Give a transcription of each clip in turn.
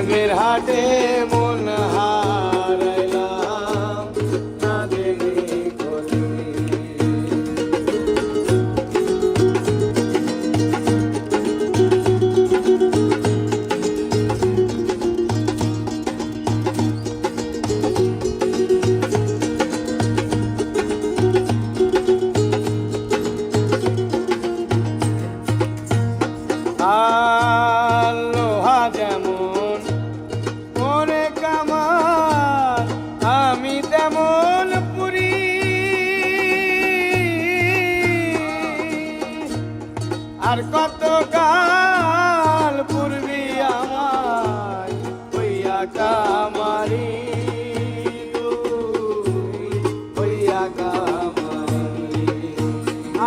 প্রেমের হাটে মন হারাইলাম না জেনে খুঁজি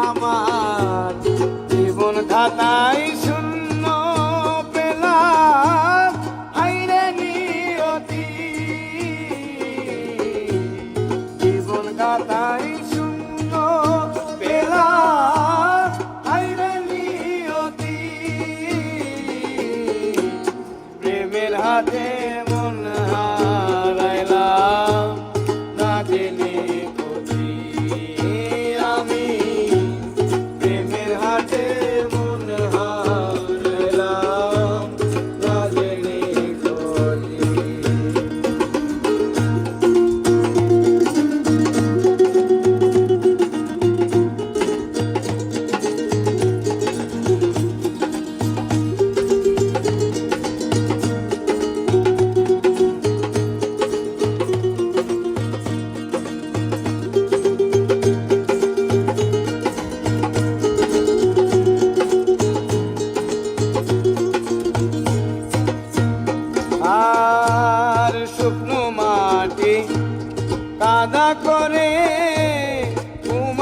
আমার জীবন খাতায় শূন্য পেলাম হাইরে নিয়তি জীবন খাতায় শূন্য পেলাম হাইরে নিয়তি প্রেমের হাতে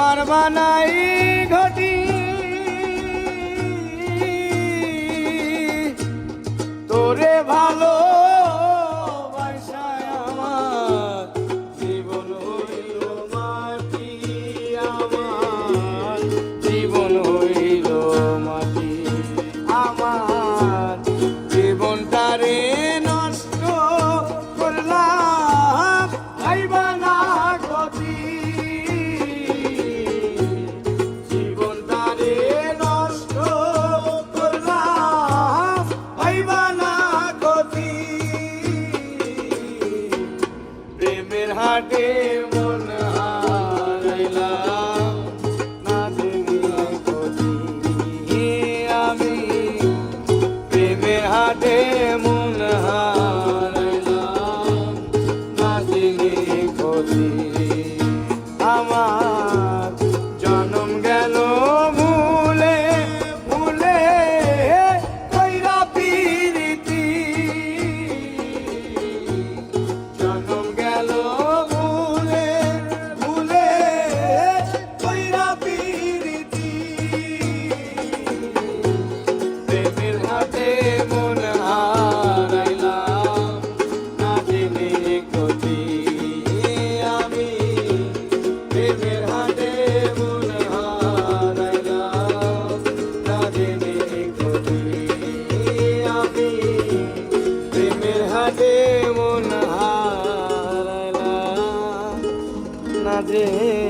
কুমার বানাই ঘটি। তোরে ভালো রে